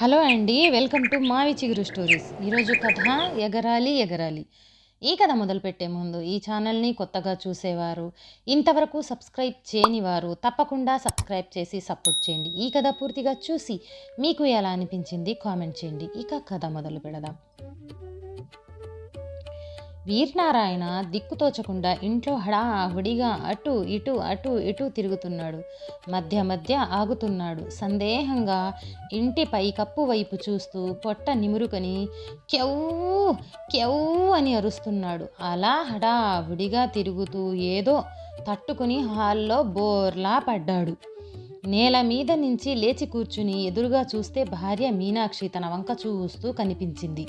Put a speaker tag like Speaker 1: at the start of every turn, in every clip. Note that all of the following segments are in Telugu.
Speaker 1: హలో అండి వెల్కమ్ టు మావి చిగురు స్టోరీస్. ఈరోజు కథ ఎగరాలి ఎగరాలి. ఈ కథ మొదలుపెట్టే ముందు ఈ ఛానల్ని కొత్తగా చూసేవారు ఇంతవరకు సబ్స్క్రైబ్ చేయని వారు తప్పకుండా సబ్స్క్రైబ్ చేసి సపోర్ట్ చేయండి. ఈ కథ పూర్తిగా చూసి మీకు ఎలా అనిపించింది కామెంట్ చేయండి. ఇక కథ మొదలు పెడదాం. వీరనారాయణ దిక్కుతోచకుండా ఇంట్లో హడావిడిగా అటు ఇటు అటు ఇటు తిరుగుతున్నాడు. మధ్య మధ్య ఆగుతున్నాడు. సందేహంగా ఇంటి పై కప్పు వైపు చూస్తూ పొట్ట నిమురుకొని కెవ్వు కెవ్వు అని అరుస్తున్నాడు. అలా హడావిడిగా తిరుగుతూ ఏదో తట్టుకుని హాల్లో బోర్లా పడ్డాడు. నేల మీద నుంచి లేచి కూర్చుని ఎదురుగా చూస్తే భార్య మీనాక్షి తన వంక చూస్తూ కనిపించింది.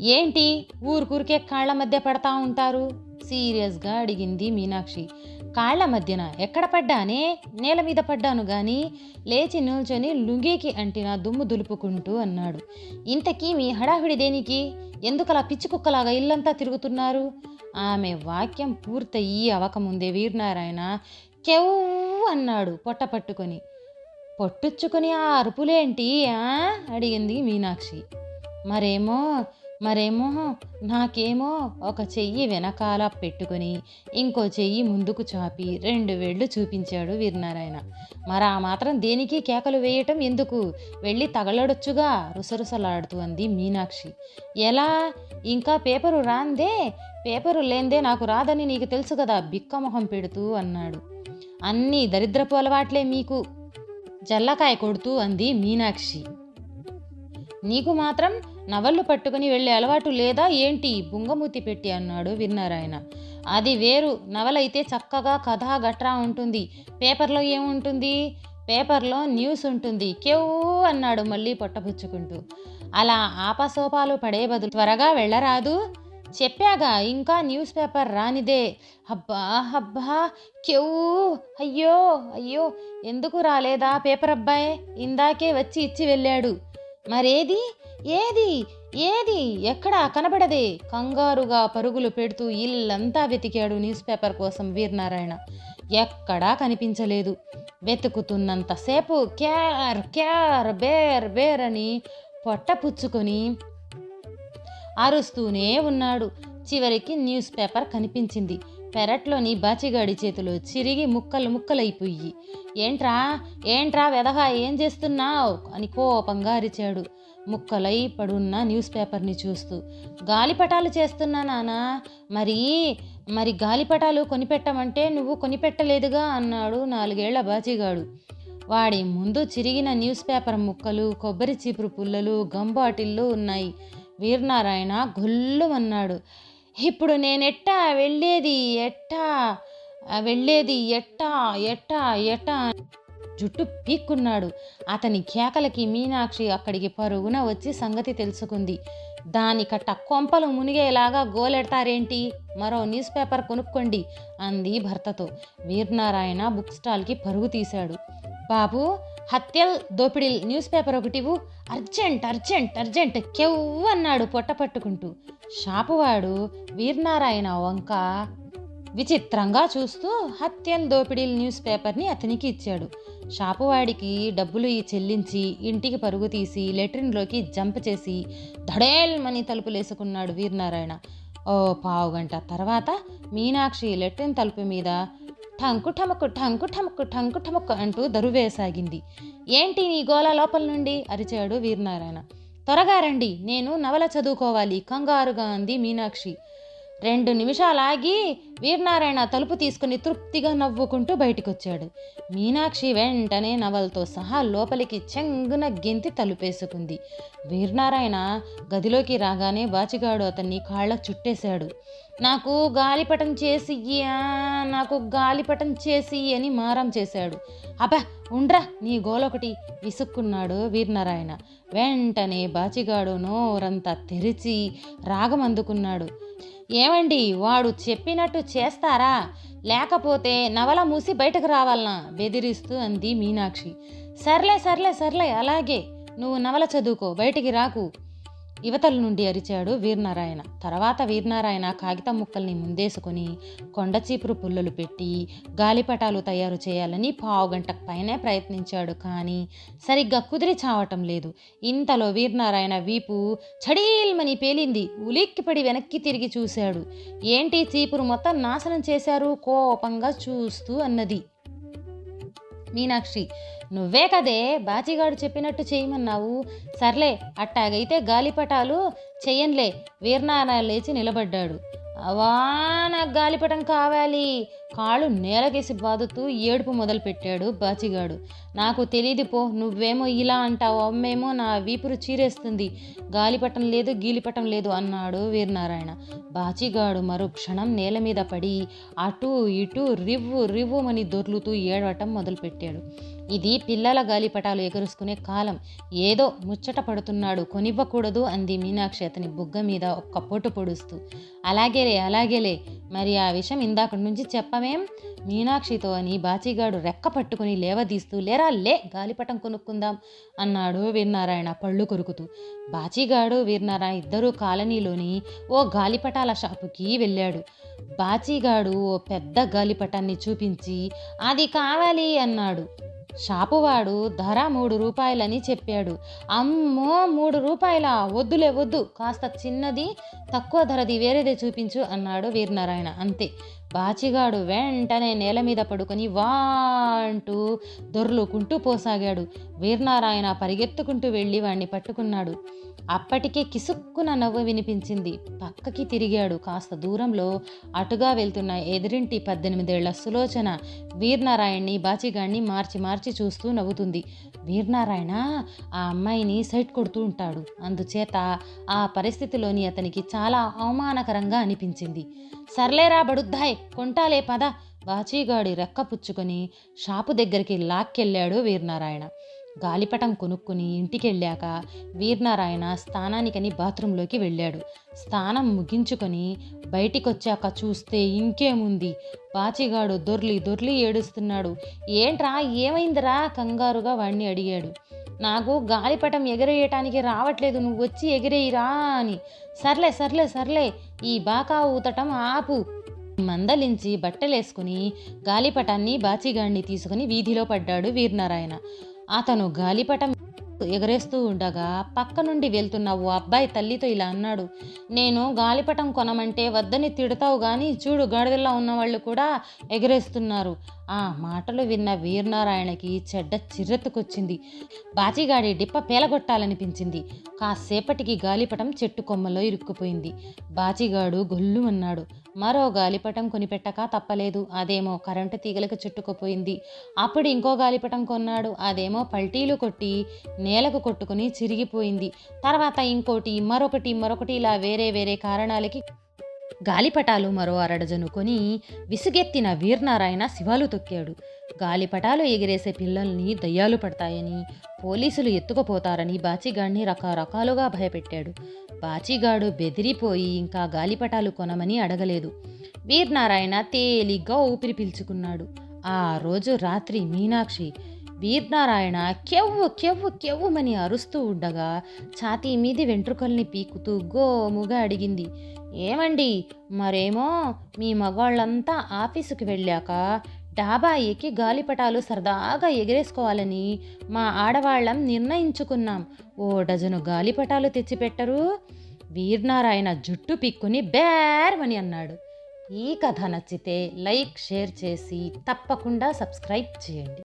Speaker 1: ఏంటి? ఊరికూరికే కాళ్ళ మధ్య పడతా ఉంటారు? సీరియస్గా అడిగింది మీనాక్షి. కాళ్ళ మధ్యన ఎక్కడ పడ్డానే? నేల మీద పడ్డాను గాని లేచి నిల్చొని లుంగీకి అంటిన దుమ్ము దులుపుకుంటూ అన్నాడు. ఇంతకీ మీ హడావిడి దేనికి? ఎందుకలా పిచ్చి కుక్కలాగా ఇల్లంతా తిరుగుతున్నారు? ఆమె వాక్యం పూర్తయ్యి అవకముందే వీరనారాయణ కెవ్వు అన్నాడు పొట్ట పట్టుకొని. పొట్టుచ్చుకొని ఆ అరుపులేంటి ఆ? అడిగింది మీనాక్షి. మరేమో మరేమో? నాకేమో ఒక చెయ్యి వెనకాల పెట్టుకుని ఇంకో చెయ్యి ముందుకు చాపి రెండు వేళ్ళు చూపించాడు వీరనారాయణ. మరి ఆ మాత్రం దేనికి కేకలు వేయటం ఎందుకు? వెళ్ళి తగలడొచ్చుగా రుసరుసలాడుతూ అంది మీనాక్షి. ఎలా? ఇంకా పేపరు రాందే? పేపరు లేందే నాకు రాదని నీకు తెలుసు కదా బిక్కమొహం పెడుతూ అన్నాడు. అన్నీ దరిద్రపు అలవాట్లే మీకు. జల్లకాయ కొడుతూ అంది మీనాక్షి. నీకు మాత్రం నవళ్ళు పట్టుకుని వెళ్ళే అలవాటు లేదా? ఏంటి? బుంగమూతి పెట్టి అన్నాడు విన్నారాయన. అది వేరు. నవలైతే చక్కగా కథ గట్రా ఉంటుంది. పేపర్లో ఏముంటుంది? పేపర్లో న్యూస్ ఉంటుంది. కేవ్ అన్నాడు మళ్ళీ పొట్టపుచ్చుకుంటూ. అలా ఆపసోపాలు పడే బదులు త్వరగా వెళ్ళరాదు? చెప్పాగా ఇంకా న్యూస్ పేపర్ రానిదే. అబ్బా అబ్బా కెవ్వు అయ్యో అయ్యో ఎందుకు రాలేదా? పేపర్ అబ్బాయి ఇందాకే వచ్చి ఇచ్చి వెళ్ళాడు. మరేది? ఏది? ఏది? ఎక్కడా కనబడదే. కంగారుగా పరుగులు పెడుతూ ఇల్లంతా వెతికాడు న్యూస్ పేపర్ కోసం వీరనారాయణ. ఎక్కడా కనిపించలేదు. వెతుకుతున్నంతసేపు క్యార్ క్యార్ బేర్ బేర్ అని పొట్ట పుచ్చుకొని అరుస్తూనే ఉన్నాడు. చివరికి న్యూస్ పేపర్ కనిపించింది. పెరట్లోని బాచిగాడి చేతిలో చిరిగి ముక్కలు ముక్కలైపోయి ఏంట్రా? ఏంట్రా వెదహా? ఏం చేస్తున్నావు? అని కోపంగా అరిచాడు. ముక్కలై పడున్న న్యూస్ పేపర్ని చూస్తూ గాలిపటాలు చేస్తున్నా నానా మరి మరి గాలిపటాలు కొనిపెట్టమంటే నువ్వు కొనిపెట్టలేదుగా అన్నాడు నాలుగేళ్ళ బాచిగాడు. వాడి ముందు చిరిగిన న్యూస్ పేపర్ ముక్కలు కొబ్బరి చీపురు పుల్లలు గంబాటిల్లు ఉన్నాయి. వీరనారాయణ గొల్లుమన్నాడు ఇప్పుడు నేనెట్టా? వెళ్ళేది ఎట్టా? వెళ్ళేది ఎట్టా? ఎట్టా? ఎట్టా? జుట్టు పీక్కున్నాడు. అతని కేకలకి మీనాక్షి అక్కడికి పరుగున వచ్చి సంగతి తెలుసుకుంది. దానికట్ట కొంపలు మునిగేలాగా గోలెడతారేంటి? మరో న్యూస్ పేపర్ కొనుక్కోండి అంది భర్తతో. వీరనారాయణ బుక్ స్టాల్కి పరుగు తీశాడు. బాబు హత్యల్ దోపిడిల్ న్యూస్ పేపర్ ఒకటివు అర్జెంట్ అర్జెంట్ అర్జెంట్ కెవ్వన్నాడు పొట్ట పట్టుకుంటూ. షాపువాడు వీరనారాయణ వంక విచిత్రంగా చూస్తూ హత్యల్ దోపిడీల న్యూస్ పేపర్ని అతనికి ఇచ్చాడు. షాపువాడికి డబ్బులు ఈ చెల్లించి ఇంటికి పరుగు తీసి లెట్రిన్లోకి జంప్ చేసి ధడేల్మని తలుపులేసుకున్నాడు వీరనారాయణ. ఓ పావు గంట తర్వాత మీనాక్షి లెట్రిన్ తలుపు మీద ఠంకు ఠమకు ఠంకు ఠమకు ఠంకు ఠమకు అంటూ దరువేసాగింది. ఏంటి నీ గోల లోపల నుండి? అరిచాడు వీరనారాయణ. త్వరగా రండి నేను నవల చదువుకోవాలి కంగారుగా అంది మీనాక్షి. రెండు నిమిషాలు ఆగి వీరనారాయణ తలుపు తీసుకుని తృప్తిగా నవ్వుకుంటూ బయటికొచ్చాడు. మీనాక్షి వెంటనే నవలతో సహా లోపలికి చెంగున గెంతి తలుపేసుకుంది. వీరనారాయణ గదిలోకి రాగానే బాచిగాడు అతన్ని కాళ్ళ చుట్టేశాడు. నాకు గాలిపటం చేసి నాకు గాలిపటం చేసి అని మారం చేశాడు. అబ్బా ఉండ్రా నీ గోలొకటి విసుక్కున్నాడు వీరనారాయణ. వెంటనే బాచిగాడు నోరంతా తెరిచి రాగం అందుకున్నాడు. ఏమండి వాడు చెప్పినట్టు చేస్తారా? లేకపోతే నవల మూసి బయటకు రావాలనా? బెదిరిస్తూ అంది మీనాక్షి. సర్లే సర్లే సర్లే అలాగే. నువ్వు నవల చదువుకో బయటికి రాకు. యువతల నుండి అరిచాడు వీరనారాయణ. తర్వాత వీరనారాయణ కాగితం ముక్కల్ని ముందేసుకొని కొండ చీపురు పుల్లలు పెట్టి గాలిపటాలు తయారు చేయాలని పావుగంటకు పైనే ప్రయత్నించాడు కానీ సరిగ్గా కుదిరి చావటం లేదు. ఇంతలో వీరనారాయణ వీపు చడీల్మని పేలింది. ఉలిక్కిపడి వెనక్కి తిరిగి చూశాడు. ఏంటి చీపురు మొత్తం నాశనం చేశారు? కోపంగా చూస్తూ అన్నది. మీనాక్షి నువ్వే కదే బాజీగాడు చెప్పినట్టు చేయమన్నావు. సర్లే అట్టాగైతే గాలిపటాలు చెయ్యన్లే. వీరనారాయణ లేచి నిలబడ్డాడు. అవా నాకు గాలిపటం కావాలి. కాళ్ళు నేలకేసి బాదుతూ ఏడుపు మొదలుపెట్టాడు బాచిగాడు. నాకు తెలియదు పో నువ్వేమో ఇలా అంటావు అమ్మేమో నా వీపురు చీరేస్తుంది. గాలిపటం లేదు గీలిపటం లేదు అన్నాడు వీరనారాయణ. బాచిగాడు మరో క్షణం నేల మీద పడి అటు ఇటు రివ్వు రివ్వుమని దొర్లుతూ ఏడవటం మొదలుపెట్టాడు. ఇది పిల్లల గాలిపటాలు ఎగురుసుకునే కాలం. ఏదో ముచ్చట పడుతున్నాడు కొనివ్వకూడదు అంది మీనాక్షి అతని బుగ్గ మీద ఒక్క పొట్టు పొడుస్తూ. అలాగేలే అలాగేలే మరి ఆ విషయం ఇందాక నుంచి చెప్పమేం మీనాక్షితో అని బాచిగాడు రెక్క పట్టుకుని లేవదీస్తూ లేరా లే గాలిపటం కొనుక్కుందాం అన్నాడు వీరనారాయణ పళ్ళు కొరుకుతూ. బాచిగాడు వీరనారాయణ ఇద్దరూ కాలనీలోని ఓ గాలిపటాల షాపుకి వెళ్ళాడు. బాచిగాడు ఓ పెద్ద గాలిపటాన్ని చూపించి అది కావాలి అన్నాడు. షాపువాడు ధర మూడు రూపాయలని చెప్పాడు. అమ్మో మూడు రూపాయల? వద్దులే వద్దు. కాస్త చిన్నది తక్కువ ధరది వేరేదే చూపించు అన్నాడు వీరనారాయణ. అంతే. బాచిగాడు వెంటనే నేల మీద పడుకొని వా అంటూ దొర్లుకుంటూ పోసాగాడు. వీరనారాయణ పరిగెత్తుకుంటూ వెళ్ళి వాణ్ణి పట్టుకున్నాడు. అప్పటికే కిసుక్కున నవ్వు వినిపించింది. పక్కకి తిరిగాడు. కాస్త దూరంలో అటుగా వెళ్తున్న ఎదురింటి పద్దెనిమిదేళ్ళ సులోచన వీరనారాయణ్ణి బాచిగాణ్ణి మార్చి మార్చి చూస్తూ నవ్వుతుంది. వీరనారాయణ ఆ అమ్మాయిని సైట్ కొడుతూ ఉంటాడు. అందుచేత ఆ పరిస్థితిలోని అతనికి చాలా అవమానకరంగా అనిపించింది. సర్లేరా బడుద్దాయ్ కొంటాలే పద. బాచీగాడి రెక్క పుచ్చుకొని షాపు దగ్గరికి లాక్కెళ్ళాడు వీరనారాయణ. గాలిపటం కొనుక్కుని ఇంటికెళ్ళాక వీరనారాయణ స్థానానికని బాత్రూంలోకి వెళ్ళాడు. స్నానం ముగించుకొని బయటికొచ్చాక చూస్తే ఇంకేముంది? బాచిగాడు దొర్లి దొర్లి ఏడుస్తున్నాడు. ఏంట్రా ఏమైందిరా? కంగారుగా వాణ్ణి అడిగాడు. నాకు గాలిపటం ఎగరేయటానికి రావట్లేదు నువ్వు వచ్చి ఎగిరేయిరా అని. సర్లే సర్లే సర్లే ఈ బాకా ఊతటం ఆపు. మందలించి బట్టలేసుకుని గాలిపటాన్ని బాచిగాడిని తీసుకుని వీధిలో పడ్డాడు వీరనారాయణ. అతను గాలిపటం ఎగరేస్తూ ఉండగా పక్క నుండి వెళ్తున్న ఓ అబ్బాయి తల్లితో ఇలా అన్నాడు నేను గాలిపటం కొనమంటే వద్దని తిడతావు కానీ చూడు గాడిదల్లో ఉన్నవాళ్ళు కూడా ఎగరేస్తున్నారు. ఆ మాటలు విన్న వీరనారాయణకి చెడ్డ చిర్రెత్తుకొచ్చింది. బాజీగాడి డిప్ప పేలగొట్టాలనిపించింది. కాసేపటికి గాలిపటం చెట్టు కొమ్మలో ఇరుక్కుపోయింది. బాజీగాడు గొల్లుమన్నాడు మరో గాలిపటం కొనిపెట్టక తప్పలేదు. అదేమో కరెంటు తీగలకు చుట్టుకుపోయింది. అప్పుడు ఇంకో గాలిపటం కొన్నాడు. అదేమో పల్టీలు కొట్టి నేలకు కొట్టుకుని చిరిగిపోయింది. తర్వాత ఇంకోటి మరొకటి మరొకటి ఇలా వేరే వేరే కారణాలకి గాలిపటాలు మరో అరడజను కొని విసుగెత్తిన వీర్నారాయణ శివాలు తొక్కాడు. గాలిపటాలు ఎగిరేసే పిల్లల్ని దయ్యాలు పడతాయని పోలీసులు ఎత్తుకుపోతారని బాచిగాడిని రకరకాలుగా భయపెట్టాడు. బాచిగాడు బెదిరిపోయి ఇంకా గాలిపటాలు కొనమని అడగలేదు. వీర్నారాయణ తేలిగ్గా ఊపిరి పీల్చుకున్నాడు. ఆ రోజు రాత్రి మీనాక్షి వీర్నారాయణ కెవ్వు కెవ్వు కెవ్వుమని అరుస్తూ ఉండగా ఛాతీ మీది వెంట్రుకల్ని పీకుతూ గోముగా అడిగింది. ఏమండి? మరేమో మీ మగవాళ్ళంతా ఆఫీసుకి వెళ్ళాక డాబా ఎక్కి గాలిపటాలు సరదాగా ఎగిరేసుకోవాలని మా ఆడవాళ్ళం నిర్ణయించుకున్నాం. ఓ డజను గాలిపటాలు తెచ్చిపెట్టరు. వీర్నారాయణ జుట్టు పిక్కుని బేర్మని అన్నాడు. ఈ కథ నచ్చితే లైక్ షేర్ చేసి తప్పకుండా సబ్స్క్రైబ్ చేయండి.